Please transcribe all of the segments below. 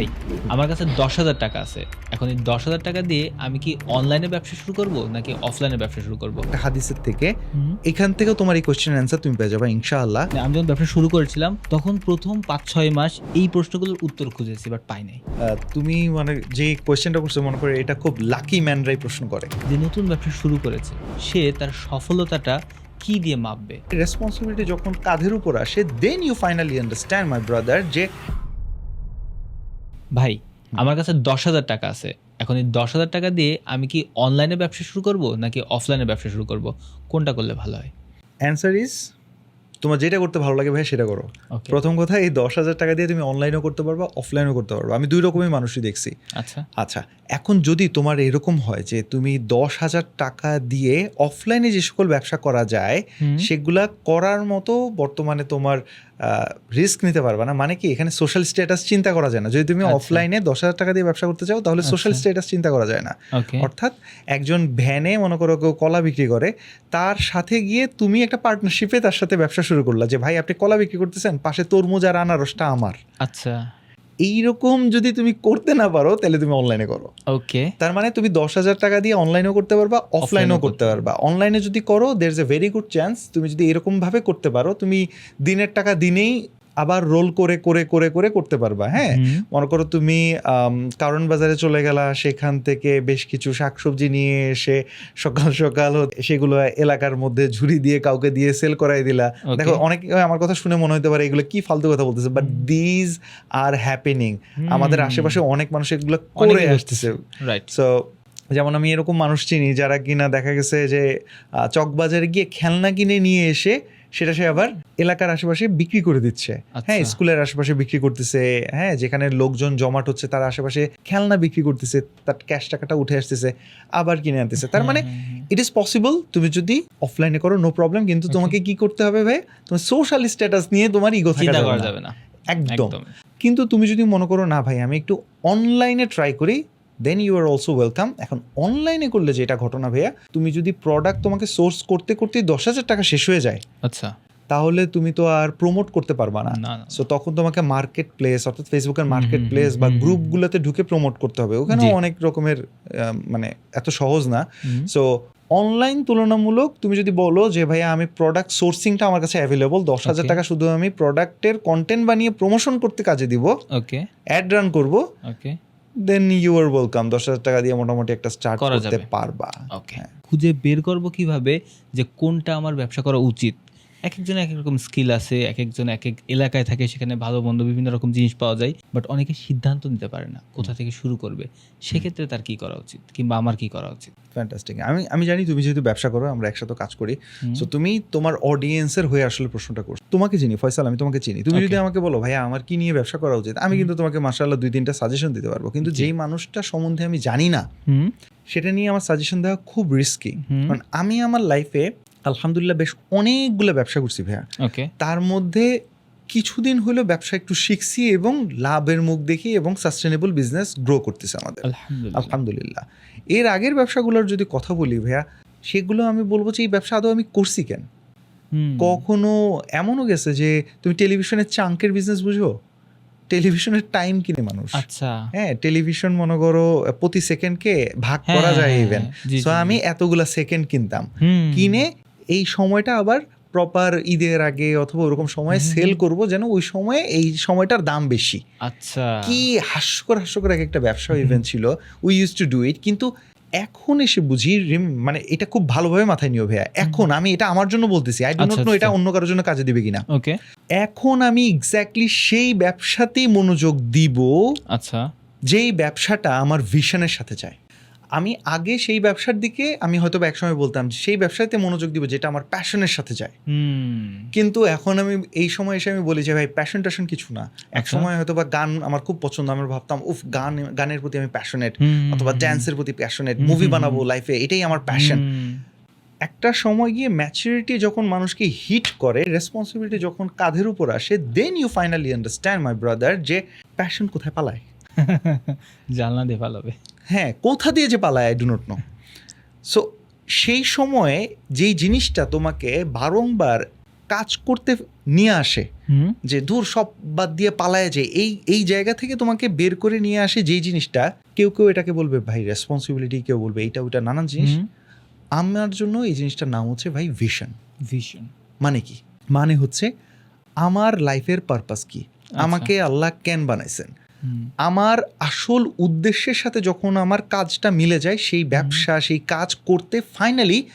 ভাই আমার কাছে দশ হাজার টাকা আছে। এখন এই দশ হাজার টাকা দিয়ে আমি কি অনলাইনে ব্যবসা শুরু করব নাকি অফলাইনে ব্যবসা শুরু করব? হাদিসের থেকে এখান থেকেও তোমার এই কোশ্চেন অ্যান্সার তুমি পেয়ে যাবে ইনশাআল্লাহ। মানে আমি যখন ব্যবসা শুরু করেছিলাম তখন প্রথম পাঁচ ছয় মাস এই প্রশ্নগুলোর উত্তর খুঁজেছি বাট পাই নাই। তুমি মানে যে কোয়েশ্চেনটা করছ মনে করে এটা খুব লাকি ম্যানরাই প্রশ্ন করে। যে নতুন ব্যবসা শুরু করেছে সে তার সফলতাটা কি দিয়ে মাপবে? রেসপন্সিবিলিটি যখন কাঁধের উপর আসে then you finally understand my brother যে ভাই আমার কাছে দশ হাজার টাকা আছে। এখন এই দশ হাজার টাকা দিয়ে আমি কি অনলাইনে ব্যবসা শুরু করব নাকি অফলাইনে ব্যবসা শুরু করব? কোনটা করলে ভালো হয়? অ্যান্সার ইজ তোমার যেটা করতে ভালো লাগে ভাই সেটা করো। প্রথম কথা এই দশ হাজার টাকা দিয়ে তুমি অনলাইনও করতে পারবা অফলাইনও করতে পারবা। আমি দুই রকমই মানুষই দেখছি। আচ্ছা। আচ্ছা এখন যদি তোমার এরকম হয় যে তুমি দশ হাজার টাকা দিয়ে অফলাইনে যে সকল ব্যবসা করা যায় সেগুলা করার মতো বর্তমানে তোমার রিস্ক নিতে পারবে না। মানে কি এখানে সোশ্যাল স্ট্যাটাস চিন্তা করা যায় না। যদি তুমি আচ্ছা। অফলাইনে দশ হাজার টাকা দিয়ে ব্যবসা করতে চাও তাহলে সোশ্যাল আচ্ছা। স্ট্যাটাস চিন্তা করা যায় না। অর্থাৎ একজন ভ্যানে মনে করো কেউ কলা বিক্রি করে তার সাথে গিয়ে তুমি একটা পার্টনারশিপে তার সাথে ব্যবসা শুরু করলা যে ভাই আপনি কলা বিক্রি করতেছেন পাশে তরমুজ আর আনারসটা আমার। আচ্ছা। এইরকম যদি তুমি করতে না পারো তাহলে তুমি অনলাইনে করো। ওকে তার মানে তুমি দশ হাজার টাকা দিয়ে অনলাইনেও করতে পারবা অফলাইনেও করতে পারবা। অনলাইনে যদি করো there is a very good chance তুমি যদি এরকমভাবে করতে পারো তুমি দিনের টাকা দিনেই আবার রোল করে করে করে করে করতে পারবা হ্যাঁ? মনে করো তুমি কারণ বাজারে চলে গেলা সেখান থেকে বেশ কিছু শাকসবজি নিয়ে এসে সকাল সকাল সেগুলো এলাকার মধ্যে ঝুড়ি দিয়ে কাউকে দিয়ে সেল করাই দিলা. দেখো অনেক আমার কথা শুনে মনে হতে পারে এগুলো কি ফালতু কথা বলতেছে বাট দিজ আর হ্যাপেনিং আমাদের আশেপাশে অনেক মানুষ এগুলো করে আসতেছে। রাইট সো যেমন আমি এরকম মানুষ চিনি যারা কিনা দেখা গেছে যে চকবাজারে গিয়ে খেলনা কিনে নিয়ে এসে সেটা সে আবার এলাকার আশেপাশে বিক্রি করে দিচ্ছে। আচ্ছা। হ্যাঁ স্কুলের আশেপাশে বিক্রি করতেছে হ্যাঁ যেখানে লোকজন জমাট হচ্ছে তার আশেপাশে খেলনা বিক্রি করতেছে তার ক্যাশ টাকাটা উঠে আসতেছে আবার কিনে আনতেছে। তার মানে ইট ইজ পসিবল তুমি যদি অফলাইনে করো নো প্রবলেম কিন্তু তোমাকে কি করতে হবে ভাই? তোমার সোশ্যাল স্ট্যাটাস নিয়ে তোমার ইগো থাকা যাবে না। একদম। কিন্তু তুমি যদি মনে করো না ভাই আমি একটু অনলাইনে ট্রাই করি then you are also welcome এখন অনলাইনে করলে যেটা ঘটনা ভাইয়া তুমি যদি প্রোডাক্ট তোমাকে সোর্স করতে করতে দশ হাজার টাকা শেষ হয়ে যায় আচ্ছা। তাহলে তুমি তো আর প্রমোট করতে পারবা না। সো তখন তোমাকে মার্কেট প্লেস অর্থাৎ ফেসবুকের মার্কেট প্লেস বা। গ্রুপগুলোতে ঢুকে প্রমোট করতে হবে। ওখানেও জি। অনেক রকমের মানে এত সহজ না। সো অনলাইন তুলনামূলক তুমি যদি বলো যে ভাইয়া আমি প্রোডাক্ট সোর্সিংটা আমার কাছে অ্যাভেলেবল দশ হাজার টাকা শুধু আমি প্রোডাক্টের কন্টেন্ট বানিয়ে প্রমোশন করতে কাজে দিব। ওকে অ্যাড রান করব। ওকে দেন ইউ আর ওয়েলকাম দশ হাজার টাকা দিয়ে মোটামুটি একটা স্টার্ট করা করতে পারবা। ওকে খুঁজে বের করব কীভাবে যে কোনটা আমার ব্যবসা করা উচিত? এক একজন এক এক রকম স্কিল আছে এক একজন এক এক এলাকায় থাকে সেখানে ভালো মন্দ বিভিন্ন রকম জিনিস পাওয়া যায় বাট অনেকে সিদ্ধান্ত নিতে পারে না কোথা থেকে শুরু করবে। সেক্ষেত্রে তার কি করা উচিত কিংবা আমার কি করা উচিত? ফ্যান্টাস্টিক আমি আমি জানি তুমি যেহেতু ব্যবসা করো আমরা একসাথে কাজ করি। সো তুমি তোমার অডিয়েন্সের হয়ে আসলে প্রশ্নটা করছ। তোমাকে চিনি ফয়সাল আমি তোমাকে চিনি। তুমি যদি আমাকে বলো ভাইয়া আমার কি নিয়ে ব্যবসা করা উচিত? আমি কিন্তু তোমাকে মাসাল্লাহ দুই তিনটা সাজেশন দিতে পারব। কিন্তু যেই মানুষটা সম্বন্ধে আমি জানি না সেটা নিয়ে আমার সাজেশন দেওয়া খুব রিস্কি। কারণ আমি আমার লাইফে আলহামদুলিল্লাহ বেশ অনেকগুলো ব্যবসা করছি ভাইয়া। ওকে তার মধ্যে কিছুদিন হলো ব্যবসা একটু শিখছি এবং লাভের মুখ দেখি এবং সাস্টেনেবল বিজনেস গ্রো করতেছে আমাদের। আলহামদুলিল্লাহ। এর আগের ব্যবসাগুলোর যদি কথা বলি ভাইয়া সেগুলো আমি বলব যে এই ব্যবসা আদৌ আমি করছি কেন? কখনো এমনও গেছে যে তুমি টেলিভিশনের চাঙ্কের বিজনেস বুঝো? টেলিভিশনের টাইম কিনে মানুষ? আচ্ছা। হ্যাঁ টেলিভিশন মনে করো প্রতি সেকেন্ডকে ভাগ হ্যাঁ, করা যায় ইভেন হ্যাঁ, সো আমি এতগুলা সেকেন্ড কিনতাম। কিনে এই সময়টা আবার প্রপার ঈদের আগে অথবা ওরকম সময় সেল করব যেন ওই সময়ে এই সময়টার দাম বেশি। আচ্ছা। কি হাস্যকর হাস্যকর এক একটা ব্যবসা ইভেন্ট ছিল। We use to do it কিন্তু এখন এসে বুঝি মানে এটা খুব ভালোভাবে মাথায় নিও ভাইয়া। এখন আমি এটা আমার জন্য বলতেছি। আই ডো আচ্ছা, নো এটা আচ্ছা। অন্য কারোর জন্য কাজে দিবে কিনা। ওকে এখন আমি এক্স্যাক্টলি সেই ব্যবসাতেই মনোযোগ দিব আচ্ছা। যেই ব্যবসাটা আমার ভিশনের সাথে যায়। আমি আগে সেই ব্যবসার দিকে আমি হয়তো বা একসময় বলতাম সেই ব্যবসাতে মনোযোগ দিব যেটা আমার প্যাশনের সাথে যায়। কিন্তু এখন আমি এই সময় এসে আমি বলি যে ভাই প্যাশন ট্যাশন কিছু না। এক আচ্ছা। সময় হয়তো বা গান আমার খুব পছন্দ আমি ভাবতাম উফ গান গানের প্রতি আমি প্যাশনেট অথবা ড্যান্সের প্রতি প্যাশনেট মুভি বানাবো লাইফে এটাই আমার প্যাশন একটা সময় গিয়ে ম্যাচুরিটি যখন মানুষকে হিট করে রেসপন্সিবিলিটি যখন কাঁধের উপর আসে then you finally understand my brother যে প্যাশন কোথায় পালায়? জানলা দিয়ে পালাবে। হ্যাঁ কোথা দিয়ে যে পালায় I do not know so সেই সময়ে যেই জিনিসটা তোমাকে বারংবার কাজ করতে নিয়ে আসে যে দূর সব বাদ দিয়ে পালায় যে এই এই জায়গা থেকে তোমাকে বের করে নিয়ে আসে যেই জিনিসটা কেউ কেউ এটাকে বলবে ভাই রেসপন্সিবিলিটি কেউ বলবে এইটা ওইটা নানান জিনিস। আমার জন্য এই জিনিসটার নাম হচ্ছে ভাই ভিশন ভিশন মানে কি? মানে হচ্ছে আমার লাইফের পারপাস কি? আমাকে আল্লাহ কেন বানাইছেন? আমার আসল উদ্দেশ্যের সাথে যখন আমার কাজটা মিলে যায় সেই ব্যবসা সেই কাজ করতে ফাইনালি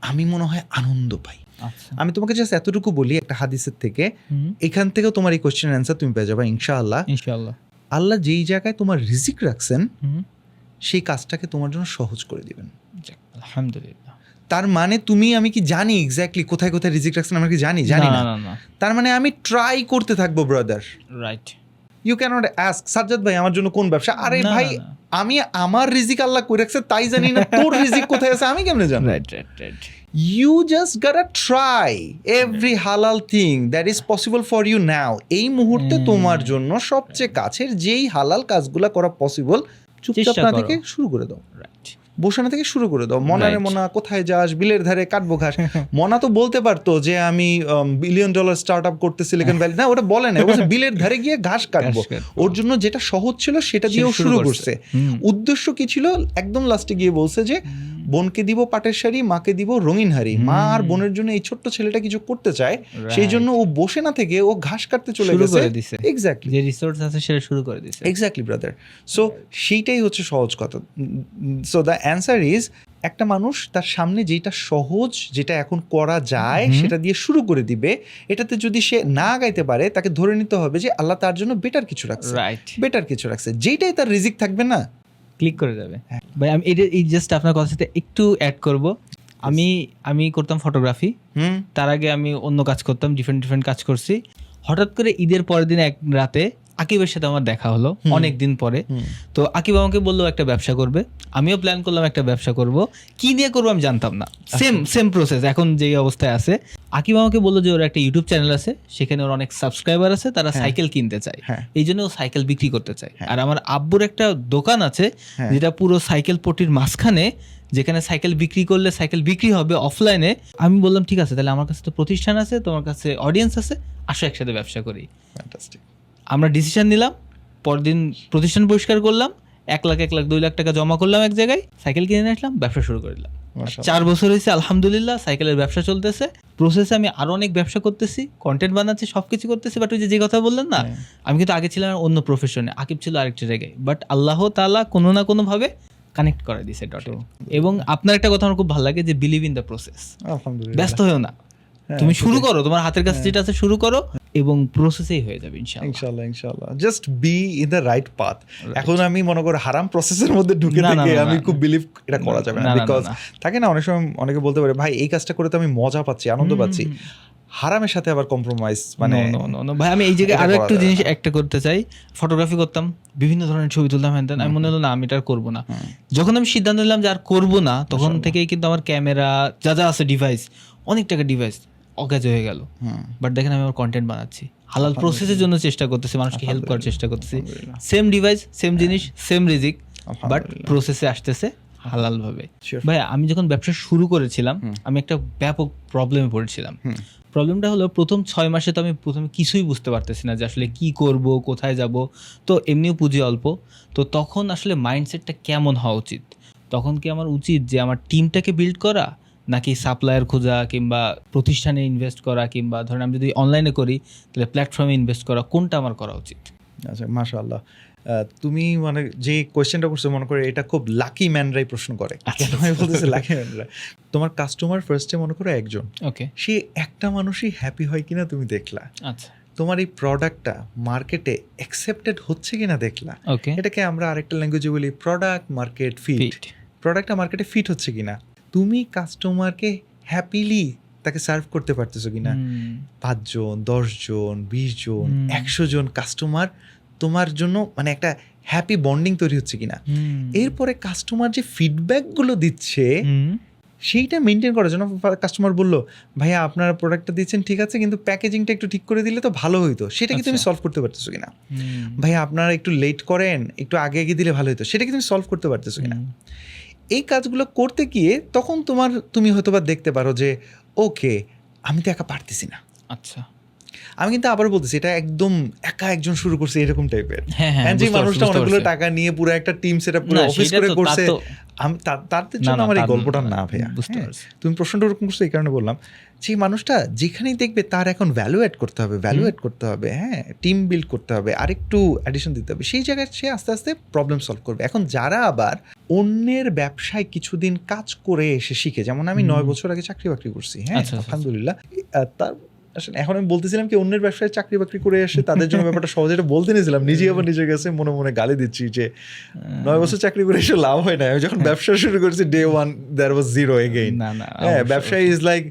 আমি মনে হয় আনন্দ পাই। আচ্ছা। আমি তোমাকে জাস্ট এতটুকু বলি একটা হাদিসের থেকে এখান থেকেও তোমার এই কোশ্চেন অ্যান্সার তুমি পেয়ে যাবে ইনশাআল্লাহ। ইনশাআল্লাহ। আল্লাহ যেই জায়গায় তোমার রিজিক রাখছেন সেই কাজটাকে তোমার জন্য সহজ করে দিবেন। আলহামদুলিল্লাহ। তার মানে তুমি আমি কি জানি এক্স্যাক্টলি কোথায় কোথায় রিজিক রাখছেন আমরা কি জানি? জানি না তার মানে আমি ট্রাই করতে থাকব brother right you cannot ask Sajjad ভাই আমার জন্য কোন ব্যবসা? আরে ভাই। আমি আমার রিজিক আল্লাহ করে রাখছে তাই জানি না তোর রিজিক কোথায় আছে আমি কেমনে জানি right right right you just gotta try every halal thing that is possible for you now এই মুহূর্তে Hmm. তোমার জন্য সবচেয়ে কাছের যেই হালাল কাজগুলো করা পসিবল চুপচাপ না থেকে শুরু করে দাও। রাইট বসে থেকে শুরু করে দাও। মনারে মনা কোথায় যাস? বিলের ধারে কাটবো ঘাস। মনা তো বলতে পারতো যে আমি বিলিয়ন ডলার স্টার্ট আপ করতে সিলিকন ভ্যালি না ওটা বলে না বলছে, বিলের ধারে গিয়ে ঘাস কাটবো। ওর জন্য যেটা সহজ ছিল সেটা দিয়েও শুরু করছে। উদ্দেশ্য কি ছিল? একদম লাস্টে গিয়ে বলছে যে বোনকে দিব পাটের শাড়ি মাকে দিব রঙিন হাড়ি। মা আর বোনের জন্য এই ছোট্ট ছেলেটা কিছু করতে চায় সেই জন্য ও বসে না থেকে ও ঘাস কাটতে চলে গেছে। এক্স্যাক্টলি যে রিসোর্স আছে সেটা শুরু করে দিছে। এক্স্যাক্টলি ব্রাদার সো সেইটাই হচ্ছে সহজ কথা। সো দ্য অ্যান্সার ইজ একটা মানুষ তার সামনে যেটা সহজ যেটা এখন করা যায় সেটা দিয়ে শুরু করে দিবে। এটাতে যদি সে না গাইতে পারে তাকে ধরে নিতে হবে যে আল্লাহ তার জন্য বেটার কিছু রাখছে। রাইট বেটার কিছু রাখছে। যেটাই তার রিজিক থাকবে না। ক্লিক করে যাবে। হ্যাঁ। ভাই আমি এটা এই জাস্ট আপনার কথার সাথে একটু অ্যাড করব। আমি আমি করতাম ফটোগ্রাফি হুম। তার আগে আমি অন্য কাজ করতাম ডিফারেন্ট ডিফারেন্ট কাজ করছি। হঠাৎ করে ঈদের পরের দিন এক রাতে আকিবের সাথে আমার দেখা হলো। অনেক দিন পরে। তো আকিব আমাকে বলল একটা ব্যবসা করবে। আমিও প্ল্যান করলাম একটা ব্যবসা করব। কি নিয়ে করব আমি জানতাম না। সেম সেম প্রসেস এখন যেই অবস্থায় আছে। আকিব আমাকে বলল যে ওর একটা ইউটিউব চ্যানেল আছে সেখানে ওর অনেক সাবস্ক্রাইবার আছে তারা হ্যাঁ। সাইকেল কিনতে চায়। হ্যাঁ। এই জন্য ও সাইকেল বিক্রি করতে চায়। হ্যাঁ। আর আমার আব্বুর একটা দোকান আছে হ্যাঁ। যেটা পুরো সাইকেল পটির মাঝখানে যেখানে সাইকেল বিক্রি করলে সাইকেল বিক্রি হবে অফলাইনে আমি বললাম ঠিক আছে তাহলে আমার কাছে তো প্রতিষ্ঠান আছে তোমার কাছে অডিয়েন্স আছে আসো একসাথে ব্যবসা করি। ফ্যান্টাস্টিক আমরা ডিসিশন নিলাম পরদিন প্রতিষ্ঠান পরিষ্কার করলাম এক লাখ এক লাখ দুই লাখ টাকা জমা করলাম এক জায়গায় সাইকেল কিনে নিয়ে আসলাম ব্যবসা শুরু করে দিলাম। চার বছর হয়েছে আলহামদুলিল্লাহ সাইকেলের ব্যবসা চলতেছে। প্রসেসে আমি আরও অনেক ব্যবসা করতেছি কন্টেন্ট বানাচ্ছি সবকিছু করতেছি বাট ওই যে যে কথা বললেন না হ্যাঁ। আমি কিন্তু আগে ছিলাম অন্য প্রফেশনে আকিব ছিল আরেকটা জায়গায় বাট আল্লাহ তাআলা কোনো না কোনো ভাবে কানেক্ট করে দিছে ডটে এবং আপনার একটা কথা আমার খুব ভালো লাগে যে বিলিভ ইন দ্য প্রসেস ব্যস্ত হয়েও না। হ্যাঁ, তুমি শুরু করো তোমার হাতের কাছে যেটা আছে শুরু করো। এবং প্রসেসেই হয়ে যাবে ইনশাআল্লাহ। ইনশাল্লাহ just be in the right path এখন আমি মনে করি হারাম প্রসেসের মধ্যে ঢুকে থেকে আমি খুব বিলিভ এটা করা যাবে না, বিকজ থাকে না অনেক সময় অনেকে বলতে পারে ভাই এই কাজটা করে তো আমি মজা পাচ্ছি আনন্দ পাচ্ছি। হারামের সাথে আবার কম্প্রোমাইজ মানে. ভাই আমি এই জায়গায় আরও একটু জিনিস একটা করতে চাই। ফটোগ্রাফি করতাম বিভিন্ন ধরনের ছবি তুলতাম হ্যান। আমি মনে হলো না আমি এটা করব না। যখন আমি সিদ্ধান্ত নিলাম যে আর করব না তখন থেকেই কিন্তু আমার ক্যামেরা যা যা আছে ডিভাইস অনেক টাকা ডিভাইস অকাজ হয়ে গেল। বাট দেখেন আমি আমার কন্টেন্ট বানাচ্ছি। হালাল প্রসেসের জন্য চেষ্টা করতেছি মানুষকে হেল্প করার চেষ্টা করতেছি। সেম ডিভাইস সেম জিনিস সেম রিজিক বাট প্রসেসে আসতেছে হালাল ভাবে ভাই আমি যখন ব্যবসা শুরু করেছিলাম আমি একটা ব্যাপক প্রবলেমে পড়েছিলাম। প্রবলেমটা হলো প্রথম ছয় মাসে তো আমি প্রথমে কিছুই বুঝতে পারতেছি না যে আসলে কি করব কোথায় যাব। তো এমনিও পুঁজি অল্প। তো তখন আসলে মাইন্ডসেটটা কেমন হওয়া উচিত? তখন কি আমার উচিত যে আমার টিমটাকে বিল্ড করা নাকি সাপ্লায়ার খোঁজা কিংবা প্রতিষ্ঠানে ইনভেস্ট করা কিংবা ধরেন আমি যদি অনলাইনে করি তাহলে প্ল্যাটফর্মে ইনভেস্ট করা কোনটা আমার করা উচিত? আচ্ছা মাশাআল্লাহ। তুমি মানে যে কোয়েশ্চেনটা করছ মনে করে এটা খুব লাকি ম্যানরাই প্রশ্ন করে। আচ্ছা, কেন আমি বলতেছি লাকি ম্যানরা তোমার কাস্টমার ফার্স্টে মনে করো একজন। ওকে সে একটা মানুষই হ্যাপি হয় কিনা তুমি দেখলা। আচ্ছা। তোমার এই প্রোডাক্টটা মার্কেটে অ্যাকসেপ্টেড হচ্ছে কিনা দেখলা। ওকে এটাকে আমরা আরেকটা ল্যাঙ্গুয়েজে বলি প্রোডাক্ট মার্কেট ফিট ফিট প্রোডাক্টটা মার্কেটে ফিট হচ্ছে কিনা। তুমি কাস্টমারকে হ্যাপিলি তাকে সার্ভ করতে পারতেছো কিনা? পাঁচজন দশজন বিশ জন একশো জন কাস্টমার তোমার জন্য মানে একটা হ্যাপি বন্ডিং তৈরি হচ্ছে কিনা? এরপরে কাস্টমার যে ফিডব্যাকগুলো দিচ্ছে সেইটা মেনটেন করার জন্য কাস্টমার বলল ভাইয়া আপনার প্রোডাক্টটা দিচ্ছেন ঠিক আছে কিন্তু প্যাকেজিংটা একটু ঠিক করে দিলে তো ভালো হইতো। সেটা কি তুমি আচ্ছা। সলভ করতে পারতেছো কিনা? ভাইয়া আপনারা একটু লেট করেন একটু আগে আগে দিলে ভালো হতো সেটা কি তুমি সলভ করতে পারতেছো কিনা? এই কাজগুলো করতে গিয়ে তখন তোমার তুমি হয়তো বা দেখতে পারো যে ওকে আমি তো একা পারতেছি না। আচ্ছা। আমি কিন্তু আবার বলতেছি এটা একদম একা একজন শুরু করছে এরকম টাইপের হ্যাঁ হ্যাঁ যে মানুষটা অনেকগুলো টাকা নিয়ে পুরো একটা টিম সেটা পুরো না, অফিস করে করছে। তার আমি তা- তাদের জন্য আমার এই তার- গল্পটা না ভাইয়া। বুঝতে হ্যাঁ, পারছি। তুমি প্রশ্নটা ওরকম করছ এই কারণে বললাম সেই মানুষটা যেখানেই দেখবে তার এখন ভ্যালু অ্যাড করতে হবে ভ্যালু অ্যাড করতে হবে হ্যাঁ টিম বিল্ড করতে হবে আরেকটু অ্যাডিশন দিতে হবে সেই জায়গায় সে আস্তে আস্তে প্রবলেম সলভ করবে। এখন যারা আবার অন্যের ব্যবসায় কিছুদিন কাজ করে এসে শিখে। যেমন আমি নয় বছর আগে চাকরি বাকরি করছি হ্যাঁ আচ্ছা, আচ্ছা, আলহামদুলিল্লাহ। তার আসলে এখন আমি বলতেছিলাম কি অন্যের ব্যবসায় চাকরি বাকরি করে এসে তাদের জন্য ব্যাপারটা সহজে এটা বলতে নিয়েছিলাম। নিজে আবার নিজের কাছে মনে মনে গালি দিচ্ছি যে নয় বছর চাকরি করে এসে লাভ হয় না। আমি যখন ব্যবসা শুরু করেছি day one there was zero again না না হ্যাঁ ব্যবসায় ব্যবসা ইজ লাইক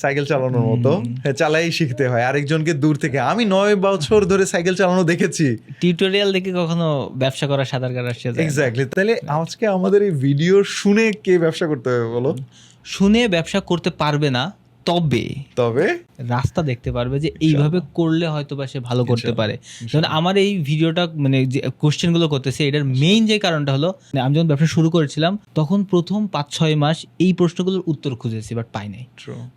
সাইকেল চালানোর মতো। হ্যাঁ চালাই শিখতে হয়। আরেকজনকে দূর থেকে। আমি নয় বছর ধরে সাইকেল চালানো দেখেছি। টিউটোরিয়াল দেখে কখনো ব্যবসা করা সাঁতার কাটা আসছে এক্স্যাক্টলি তাহলে আজকে আমাদের এই ভিডিও শুনে কে ব্যবসা করতে হবে বলো? শুনে ব্যবসা করতে পারবে না। তবে তবে? রাস্তা দেখতে পারবে যে এইভাবে করলে হয়তো বা সে ভালো করতে পারে। যেমন আমার এই ভিডিওটা মানে যে কোশ্চেনগুলো করতেছে এটার মেইন যে কারণটা হলো মানে আমি যখন ব্যবসা শুরু করেছিলাম তখন প্রথম পাঁচ ছয় মাস এই প্রশ্নগুলোর উত্তর খুঁজেছি বাট পাই নাই।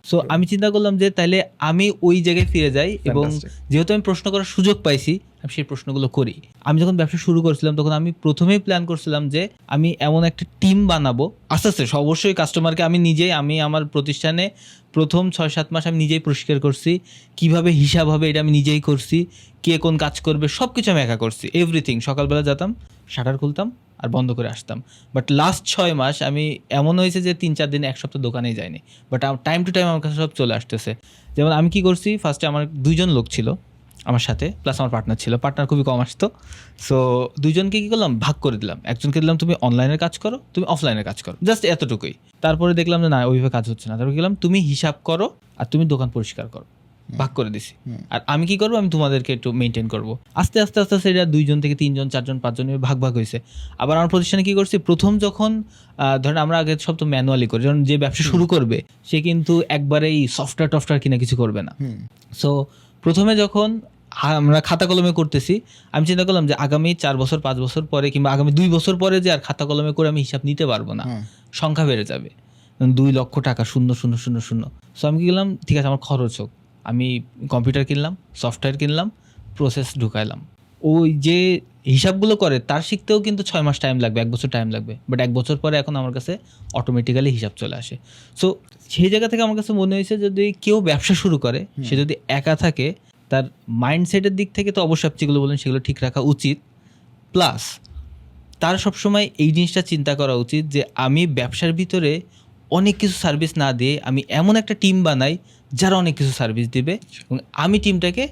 সো আমি চিন্তা করলাম যে তাইলে আমি ওই জায়গায় ফিরে যাই এবং যেহেতু আমি প্রশ্ন করার সুযোগ পাইছি আমি সেই প্রশ্নগুলো করি। আমি যখন ব্যবসা শুরু করেছিলাম, তখন আমি প্রথমেই প্ল্যান করছিলাম যে আমি এমন একটা টিম বানাবো। আস্তে আস্তে অবশ্যই কাস্টমারকে আমি নিজেই, আমি আমার প্রতিষ্ঠানে প্রথম ছয়, সাত মাস আমি নিজেই পরিষ্কার করছি। কীভাবে হিসাব হবে এটা আমি নিজেই করছি। কে কোন কাজ করবে সব কিছু আমি একা করছি। এভরিথিং সকালবেলা যেতাম শাটার খুলতাম আর বন্ধ করে আসতাম। বাট লাস্ট ছয় মাস আমি এমন হয়েছে যে তিন, চার দিন, এক সপ্তাহ দোকানেই যায়নি বাট টাইম টু টাইম আমার কাছে সব চলে আসতেছে। যেমন আমি কি করছি ফার্স্টে আমার দুইজন লোক ছিল। আমার সাথে প্লাস আমার পার্টনার ছিল। পার্টনার খুবই কম আসতো। সো দুইজনকে কী করলাম? ভাগ করে দিলাম। একজনকে দিলাম তুমি অনলাইনের কাজ করো তুমি অফলাইনের কাজ করো। জাস্ট এতটুকুই। তারপরে দেখলাম যে না ওইভাবে কাজ হচ্ছে না। তারপরে গেলাম তুমি হিসাব করো আর তুমি দোকান পরিষ্কার করো। ভাগ করে দিছি। আর আমি কি করব? আমি তোমাদেরকে একটু মেনটেন করব। আস্তে আস্তে আস্তে আস্তে এটা দুইজন থেকে তিনজন চারজন পাঁচজন ভাগ ভাগ হয়েছে। আবার আমার প্রতিষ্ঠানে কি করছি? প্রথম যখন ধরেন আমরা আগে সব তো ম্যানুয়ালি করি। যখন যে ব্যবসা শুরু করবে সে কিন্তু একবারেই সফটওয়্যার টফটওয়্যার কিনা কিছু করবে না। সো প্রথমে যখন আমরা খাতা কলমে করতেছি। আমি চিন্তা করলাম যে আগামী চার বছর পাঁচ বছর পরে কিংবা আগামী দুই বছর পরে যে আর খাতা কলমে করে আমি হিসাব নিতে পারব না। সংখ্যা বেড়ে যাবে। দুই লক্ষ টাকা শূন্য শূন্য শূন্য শূন্য। সো আমি কি করলাম? ঠিক আছে আমার খরচ হোক। আমি কম্পিউটার কিনলাম সফটওয়্যার কিনলাম প্রসেস ঢুকাইলাম। ওই যে হিসাবগুলো করে তার শিখতেও কিন্তু ছয় মাস টাইম লাগবে এক বছর টাইম লাগবে। বাট এক বছর পরে এখন আমার কাছে অটোমেটিক্যালি হিসাব চলে আসে। সো সেই জায়গা থেকে আমার কাছে মনে হয়েছে যদি কেউ ব্যবসা শুরু করে সে যদি একা থাকে তার মাইন্ডসেটের দিক থেকে তো অবশ্যই আপনি যেগুলো বলেন সেগুলো ঠিক রাখা উচিত। প্লাস তার সবসময় এই জিনিসটা চিন্তা করা উচিত যে আমি ব্যবসার ভিতরে অনেক কিছু সার্ভিস না দিয়ে আমি এমন একটা টিম বানাই যারা অনেক কিছু সার্ভিস দিবে এবং আমি টিমটাকে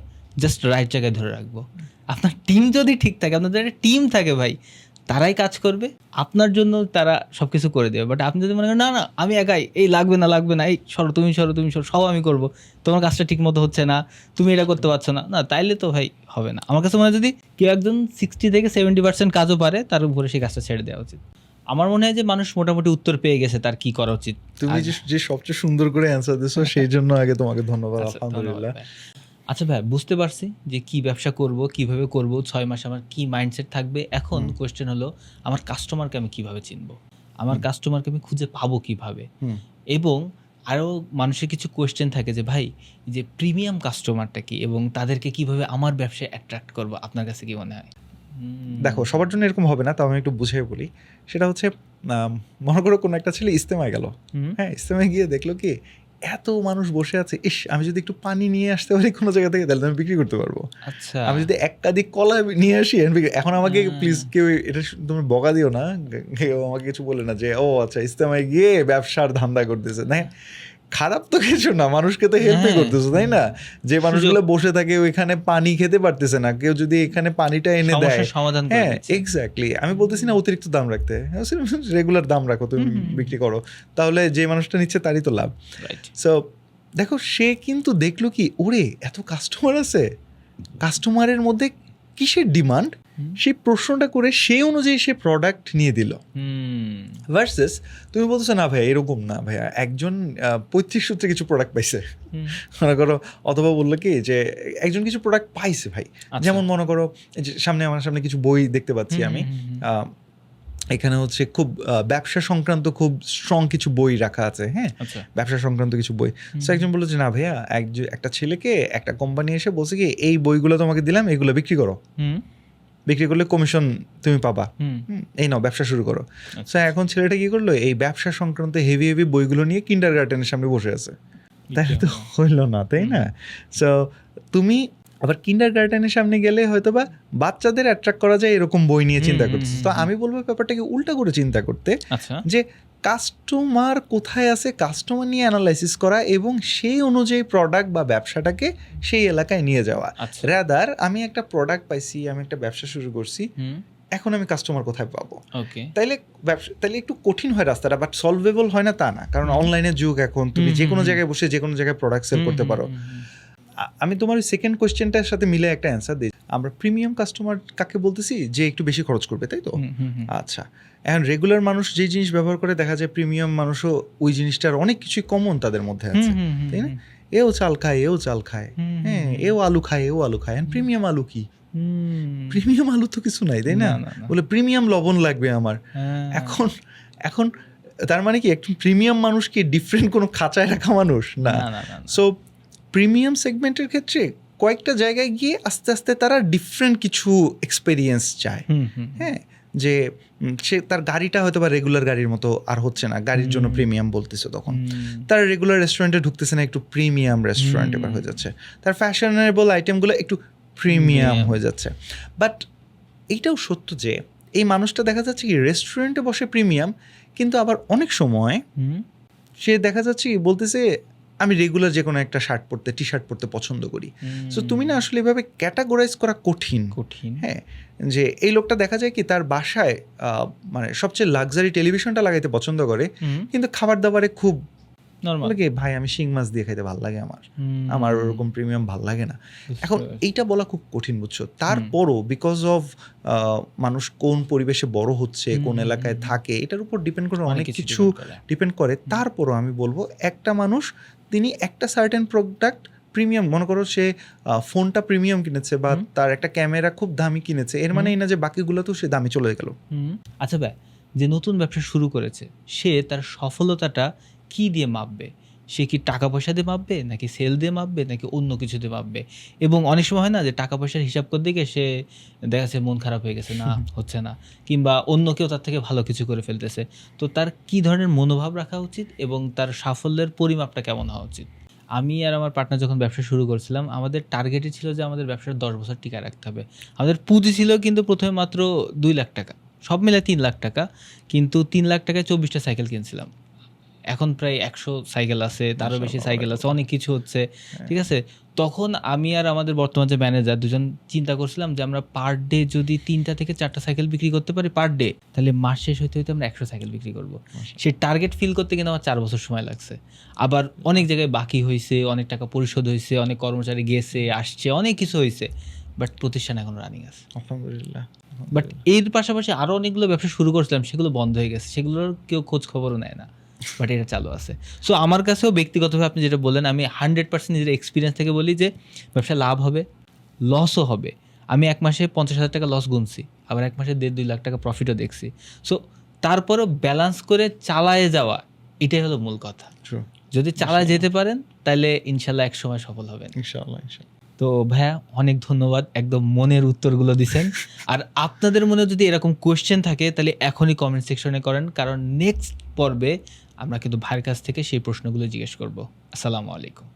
জাস্ট রাইট জায়গায় ধরে রাখব। আপনার টিম যদি ঠিক থাকে, আপনাদের একটা টিম থাকে ভাই তারাই কাজ করবে। আপনার জন্য তারা সব কিছু করে দেবে। বাট আপনি যদি মনে করেন না না আমি একাই এই লাগবে না লাগবে না এই সরো তুমি সরো তুমি সরো সব আমি করব। তোমার কাজটা ঠিক মতো হচ্ছে না তুমি এটা করতে পারছ না। না তাইলে তো ভাই হবে না। আমার কাছে মনে হয় যদি কেউ একজন সিক্সটি থেকে সেভেন্টি পার্সেন্ট কাজও পারে তার উপরে সেই কাজটা ছেড়ে দেওয়া উচিত। আমার মনে হয় যে মানুষ মোটামুটি উত্তর পেয়ে গেছে তার কি করা উচিত। তুমি যে সবচেয়ে সুন্দর করে অ্যান্সার দিছো সেই জন্য আগে তোমাকে ধন্যবাদ আচ্ছা, আলহামদুলিল্লাহ। আচ্ছা ভাই বুঝতে পারছি যে কি ব্যবসা করব কীভাবে করব ছয় মাস আমার কি মাইন্ডসেট থাকবে। এখন কোয়েশ্চেন হলো আমার কাস্টমারকে আমি কীভাবে চিনবো? আমার কাস্টমারকে আমি খুঁজে পাবো কীভাবে? এবং আরও মানুষের কিছু কোয়েশ্চেন থাকে যে ভাই যে প্রিমিয়াম কাস্টমারটা কি এবং তাদেরকে কীভাবে আমার ব্যবসায় অ্যাট্রাক্ট করব? আপনার কাছে কি মনে হয়? দেখো সবার জন্য এরকম হবে না তাও আমি একটু বুঝিয়ে বলি। সেটা হচ্ছে মনে করো কোনো একটা ছেলে ইস্তেমায় গেল। হ্যাঁ ইস্তেমায় গিয়ে দেখল কি এত মানুষ বসে আছে ইস আমি যদি একটু পানি নিয়ে আসতে পারি কোনো জায়গা থেকে তাহলে আমি বিক্রি করতে পারব। আচ্ছা। আমি যদি একাধিক কলা নিয়ে আসি এখন আমাকে। প্লিজ কেউ এটা তুমি বকা দিও না কেউ আমাকে কিছু বলে না যে ও আচ্ছা ইস্তেমায় গিয়ে ব্যবসার ধান্দা করতেছে। না খারাপ তো কিছু না মানুষকে তো হেল্পই হ্যাঁ। করতেছে তাই না? যে মানুষগুলো বসে থাকে ওইখানে পানি খেতে পারতেছে না কেউ যদি এখানে পানিটা এনে দেয়। সমাধান হ্যাঁ এক্স্যাক্টলি আমি বলতেছি না অতিরিক্ত দাম রাখতে। রেগুলার দাম রাখো তুমি বিক্রি করো। তাহলে যে মানুষটা নিচ্ছে তারই তো লাভ। সো দেখো সে কিন্তু দেখল কি ওরে এত কাস্টমার আছে। কাস্টমারের মধ্যে কিসের ডিমান্ড সেই প্রশ্নটা করে সেই অনুযায়ী সে প্রোডাক্ট নিয়ে দিল। ভার্সেস তুমি বলতেছো না ভাইয়া এরকম না ভাইয়া। একজন পৈতৃক সূত্রে কিছু প্রোডাক্ট পাইছে। মনে করো অথবা বলল কি যে একজন কিছু প্রোডাক্ট পাইছে ভাই। আচ্ছা। যেমন মনে করো সামনে আমার সামনে কিছু বই দেখতে পাচ্ছি আমি। এখানে হচ্ছে খুব ব্যবসা সংক্রান্ত খুব স্ট্রং কিছু বই রাখা আছে হ্যাঁ? আচ্ছা। ব্যবসা সংক্রান্ত কিছু বই। তো একজন বলল যে না ভাইয়া একটা ছেলেকে একটা কোম্পানি এসে বলছে কি এই বইগুলো তোমাকে দিলাম এগুলো বিক্রি করো। হুম। বিক্রি করলে কমিশন তুমি পাবা। এই নাও ব্যবসা শুরু করো। আচ্ছা। তো এখন ছেলেটা কি করল? এই ব্যবসা সংক্রান্ত হেভি হেভি বইগুলো নিয়ে কিন্ডার গার্ডেনের সামনে বসে আছে। তাহলে তো হইল না তাই না? তো তুমি আবার কিন্ডার গার্ডেনের সামনে গেলে হয়তো বা বাচ্চাদের অ্যাট্রাক্ট করা যায় এরকম বই নিয়ে চিন্তা করতে তো আমি বলব ব্যাপারটাকে উল্টা করে চিন্তা করতে আচ্ছা। যে কাস্টমার কোথায় আছে কাস্টমার নিয়ে অ্যানালাইসিস করা এবং সেই অনুযায়ী প্রোডাক্ট বা ব্যবসাটাকে সেই এলাকায় নিয়ে যাওয়া। আচ্ছা। রাদার আমি একটা প্রোডাক্ট পাইছি আমি একটা ব্যবসা শুরু করছি এখন আমি কাস্টমার কোথায় পাবো? তাইলে ব্যবসা তাইলে একটু কঠিন হয় রাস্তাটা বাট সলভেবল হয় না তা না। কারণ অনলাইনের যুগ এখন তুমি যে কোনো জায়গায় বসে যে কোনো জায়গায় প্রোডাক্ট সেল করতে পারো। আমি তোমার ওই সেকেন্ড কোয়েশ্চেনটার সাথে মিলে একটা অ্যান্সার দিই। আমরা প্রিমিয়াম কাস্টমার কাকে বলতেছি? যে একটু বেশি খরচ করবে তাই তো? আচ্ছা। এখন রেগুলার মানুষ যে জিনিস ব্যবহার করে দেখা যায় প্রিমিয়াম মানুষও ওই জিনিসটার অনেক কিছুই কমন তাদের মধ্যে আছে তাই না? এও চাল খায় এও চাল খায়। হ্যাঁ এও আলু খায় এও আলু খায়। প্রিমিয়াম আলু কি? প্রিমিয়াম আলু তো কিছু নাই তাই না। বলে প্রিমিয়াম লবণ লাগবে আমার। এখন এখন তার মানে কি একটু প্রিমিয়াম মানুষ কি ডিফারেন্ট কোনো খাঁচায় রাখা মানুষ? না। সো প্রিমিয়াম সেগমেন্টের ক্ষেত্রে কয়েকটা জায়গায় গিয়ে আস্তে আস্তে তারা ডিফারেন্ট কিছু এক্সপেরিয়েন্স চায়। হ্যাঁ যে সে তার গাড়িটা হয়তো বা রেগুলার গাড়ির মতো আর হচ্ছে না। গাড়ির জন্য প্রিমিয়াম বলতেছে তখন। তার রেগুলার রেস্টুরেন্টে ঢুকতেছে না একটু প্রিমিয়াম রেস্টুরেন্ট এবার হয়ে যাচ্ছে। তার ফ্যাশনেবল আইটেমগুলো একটু প্রিমিয়াম হয়ে যাচ্ছে। বাট এইটাও সত্য যে এই মানুষটা দেখা যাচ্ছে কি রেস্টুরেন্টে বসে প্রিমিয়াম কিন্তু আবার অনেক সময় সে দেখা যাচ্ছে কি বলতেছে আমি রেগুলার যে কোনো একটা শার্ট পরতে টি শার্ট পরতে পছন্দ করি। সো তুমি না আসলে এভাবে ক্যাটাগরাইজ করা কঠিন। কঠিন। হ্যাঁ যে এই লোকটা দেখা যায় কি তার বাসায় আহ, মানে সবচেয়ে লাক্সারি টেলিভিশনটা লাগাইতে পছন্দ করে কিন্তু খাবার দাবারে খুব কি ভাই আমি শিং মাছ দিয়ে খাইতে ভালো লাগে আমার। আমার ওরকম প্রিমিয়াম ভালো লাগে না। এখন এইটা বলা খুব কঠিন বুঝছ? তারপরও বিকজ অফ মানুষ কোন পরিবেশে বড় হচ্ছে কোন এলাকায় থাকে এটার উপর ডিপেন্ড করে অনেক কিছু ডিপেন্ড করে। তারপরও আমি বলব একটা মানুষ তিনি একটা সার্টেন প্রোডাক্ট প্রিমিয়াম মনে করো সে ফোনটা প্রিমিয়াম কিনেছে বা তার একটা ক্যামেরা খুব দামি কিনেছে এর মানে এই না যে বাকিগুলোতেও সে দামি চলে গেল। আচ্ছা ভাই যে নতুন ব্যবসা শুরু করেছে সে তার সফলতাটা কি দিয়ে মাপবে? সে কি টাকা পয়সা দিয়ে মাপবে নাকি সেল দিয়ে মাপবে নাকি অন্য কিছু দিয়ে মাপবে? এবং অনেক সময় হয় না যে টাকা পয়সার হিসাব করতে গিয়ে সে দেখা যাচ্ছে মন খারাপ হয়ে গেছে না হচ্ছে না। কিংবা অন্য কেউ তার থেকে ভালো কিছু করে ফেলতেছে। তো তার কি ধরনের মনোভাব রাখা উচিত এবং তার সাফল্যের পরিমাপটা কেমন হওয়া উচিত? আমি আর আমার পার্টনার যখন ব্যবসা শুরু করছিলাম আমাদের টার্গেটই ছিল যে আমাদের ব্যবসার দশ বছর টিকা রাখতে হবে। আমাদের পুঁজি ছিল কিন্তু প্রথমে মাত্র দুই লাখ টাকা। সব মিলে তিন লাখ টাকা। কিন্তু তিন লাখ টাকায় চব্বিশটা সাইকেল কিনছিলাম। এখন প্রায় একশো সাইকেল আছে তারও বেশি সাইকেল আছে অনেক কিছু হচ্ছে ঠিক আছে? তখন আমি আর আমাদের বর্তমান যে ম্যানেজার দুজন চিন্তা করছিলাম যে আমরা পার ডে যদি তিনটা থেকে চারটা সাইকেল বিক্রি করতে পারি পার ডে তাহলে মাস শেষ হইতে হইতে আমরা একশো সাইকেল বিক্রি করব। সেই টার্গেট ফিল করতে কিন্তু আমার চার বছর সময় লাগছে। আবার অনেক জায়গায় বাকি হয়েছে অনেক টাকা পরিশোধ হয়েছে অনেক কর্মচারী গেছে আসছে অনেক কিছু হয়েছে বাট প্রতিষ্ঠান এখন রানিং আছে। আলহামদুলিল্লাহ বাট এর পাশাপাশি আরও অনেকগুলো ব্যবসা শুরু করেছিলাম সেগুলো বন্ধ হয়ে গেছে সেগুলোর কেউ খোঁজ খবরও নেয় না। বাট এটা চালু আছে। সো আমার কাছেও ব্যক্তিগতভাবে আপনি যেটা বললেন আমি হান্ড্রেড পার্সেন্ট নিজের এক্সপিরিয়েন্স থেকে বলি যে ব্যবসা লাভ হবে লসও হবে। আমি এক মাসে পঞ্চাশ হাজার টাকা লস গুনছি আবার এক মাসে দেড় দুই লাখ টাকা প্রফিটও দেখছি। সো তারপরেও ব্যালেন্স করে চালায়ে যাওয়া এটাই হলো মূল কথা। যদি চালায় যেতে পারেন তাহলে ইনশাল্লাহ এক সময় সফল হবেন। ইনশাল্লাহ ইনশাআল্লাহ। তো ভাইয়া অনেক ধন্যবাদ একদম মনের উত্তরগুলো দিছেন। আর আপনাদের মনে যদি এরকম কোয়েশ্চেন থাকে তাহলে এখনই কমেন্ট সেকশনে করেন কারণ নেক্সট পর্বে আমরা কিন্তু ভাইয়ের কাছ থেকে সেই প্রশ্নগুলো জিজ্ঞেস করব। আসসালামু আলাইকুম।